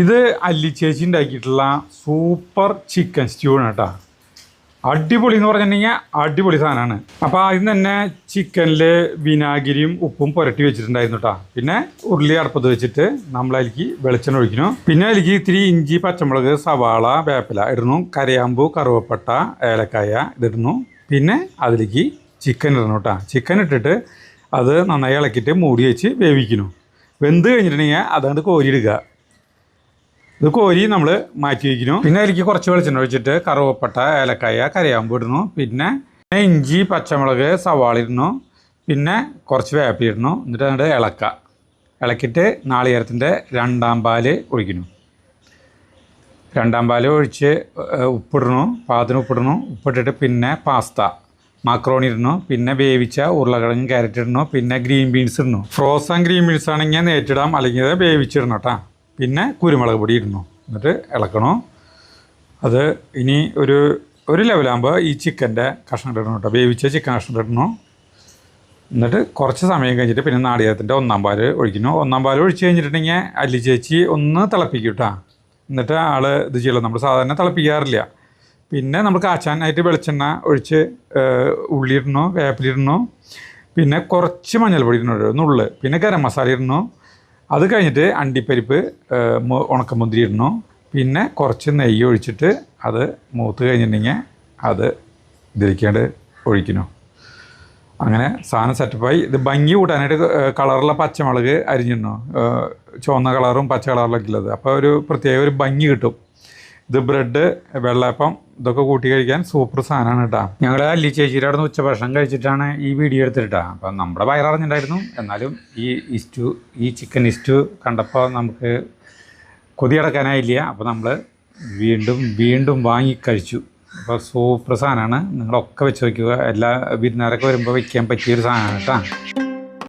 ഇത് അല്ലി ചേച്ചി ഉണ്ടാക്കിയിട്ടുള്ള സൂപ്പർ ചിക്കൻ സ്റ്റ്യൂ ആണ് കേട്ടോ. അടിപൊളി എന്ന് പറഞ്ഞിട്ടുണ്ടെങ്കിൽ അടിപൊളി സാധനമാണ്. അപ്പോൾ ആദ്യം തന്നെ ചിക്കനിൽ വിനാഗിരിയും ഉപ്പും പുരട്ടി വെച്ചിട്ടുണ്ടായിരുന്നു കേട്ടോ. പിന്നെ ഉരുളി അടുപ്പത്ത് വെച്ചിട്ട് നമ്മൾ അതിലേക്ക് വെളിച്ചെണ്ണ ഒഴിക്കുന്നു. പിന്നെ അതിലേക്ക് ഇത്തിരി ഇഞ്ചി പച്ചമുളക് സവാള വേപ്പില ഇടുന്നു. കരയാമ്പൂ കറുവപ്പട്ട ഏലക്കായ ഇതിടുന്നു. പിന്നെ അതിലേക്ക് ചിക്കൻ ഇടണം കേട്ടോ. ചിക്കൻ ഇട്ടിട്ട് അത് നന്നായി ഇളക്കിയിട്ട് മൂടി വെച്ച് വേവിക്കുന്നു. വെന്ത് കഴിഞ്ഞിട്ടുണ്ടെങ്കിൽ അതുകൊണ്ട് കോരിയിടുക. ഇത് കോരി നമ്മൾ മാറ്റി വയ്ക്കുന്നു പിന്നെ അതിലേക്ക് കുറച്ച് വെളിച്ചെണ്ണ ഒഴിച്ചിട്ട് കറുവപ്പട്ട ഏലക്കായ കരയാമ്പ് ഇടുന്നു. പിന്നെ ഇഞ്ചി പച്ചമുളക് സവാള ഇടുന്നു. പിന്നെ കുറച്ച് വേപ്പി ഇടുന്നു. എന്നിട്ട് അതിന്റെ ഇളക്ക. ഇളക്കിയിട്ട് നാളികേരത്തിന്റെ രണ്ടാം പാൽ ഒഴിക്കുന്നു. രണ്ടാം പാൽ ഒഴിച്ച് ഉപ്പിടണു പാകത്തിന് ഉപ്പിടണു ഉപ്പിട്ടിട്ട് പിന്നെ പാസ്ത. മാക്രോണി ഇടണു പിന്നെ വേവിച്ച ഉരുളക്കിഴങ്ങ് ക്യാരറ്റ് ഇടുന്നു. പിന്നെ ഗ്രീൻ ബീൻസ് ഇടണു ഫ്രോസൺ ഗ്രീൻ ബീൻസ് ആണെങ്കിൽ നേറ്റിടാം അല്ലെങ്കിൽ വേവിച്ചിടണം കേട്ടോ. പിന്നെ കുരുമുളക് പൊടി ഇടണം? എന്നിട്ട് ഇളക്കണം? അത് ഇനി ഒരു ഒരു ലെവലാകുമ്പോൾ ഈ ചിക്കന്റെ കഷ്ണം ഇടണം കേട്ടോ. വേവിച്ച ചിക്കൻ കഷ്ണം ഇടണം? എന്നിട്ട് കുറച്ച് സമയം കഴിഞ്ഞിട്ട് പിന്നെ നാളികേരത്തിന്റെ ഒന്നാം പാൽ ഒഴിക്കണം ഒന്നാം പാൽ ഒഴിച്ച് കഴിഞ്ഞിട്ടുണ്ടെങ്കിൽ അല്ലി ചേച്ചി ഒന്ന് തിളപ്പിക്കും കേട്ടോ. എന്നിട്ട് ആൾ ഇത് ചെയ്യുള്ളൂ നമ്മൾ സാധാരണ തിളപ്പിക്കാറില്ല. പിന്നെ നമ്മൾ കാച്ചാനായിട്ട് വെളിച്ചെണ്ണ ഒഴിച്ച് ഉള്ളി ഇടണു വേപ്പിലിടണു? പിന്നെ കുറച്ച് മഞ്ഞൾപ്പൊടി ഇടണു? നുള്ള്. പിന്നെ ഗരം മസാല ഇടണു? അത് കഴിഞ്ഞിട്ട് അണ്ടിപ്പരിപ്പ് ഉണക്കമുന്തിരി ഇടണം. പിന്നെ കുറച്ച് നെയ്യ് ഒഴിച്ചിട്ട് അത് മൂത്ത് കഴിഞ്ഞിട്ടുണ്ടെങ്കിൽ അത് ഇതിലേക്കാണ്ട് ഒഴിക്കണോ അങ്ങനെ സാധനം സെറ്റപ്പായി. ഇത് ഭംഗി കൂട്ടാനായിട്ട് കളറുള്ള പച്ചമുളക് അരിഞ്ഞിടണം. ചുവന്ന കളറും പച്ച കളറിലൊക്കെ ഉള്ളത് അപ്പോൾ ഒരു പ്രത്യേക ഒരു ഭംഗി കിട്ടും. ഇത് ബ്രെഡ് വെള്ളപ്പം ഇതൊക്കെ കൂട്ടി കഴിക്കാൻ സൂപ്പർ സാധനമാണ് കേട്ടോ. ഞങ്ങൾ അല്ലി ചേച്ചിയുടെ അവിടെ നിന്ന് ഉച്ചഭക്ഷണം കഴിച്ചിട്ടാണ് ഈ വീഡിയോ എടുത്തിട്ടാ അപ്പം നമ്മുടെ വയററിഞ്ഞിട്ടുണ്ടായിരുന്നു എന്നാലും ഈ ഇസ്റ്റു ഈ ചിക്കൻ ഇസ്റ്റു കണ്ടപ്പോൾ നമുക്ക് കൊതിയടക്കാനായില്ല അപ്പോൾ നമ്മൾ വീണ്ടും വീണ്ടും വാങ്ങി കഴിച്ചു. അപ്പോൾ സൂപ്പർ സാധനമാണ്. നിങ്ങളൊക്കെ വെച്ച് വയ്ക്കുക എല്ലാ വിരുന്നുകാരൊക്കെ വരുമ്പോൾ വയ്ക്കാൻ പറ്റിയൊരു സാധനമാണ് കേട്ടോ.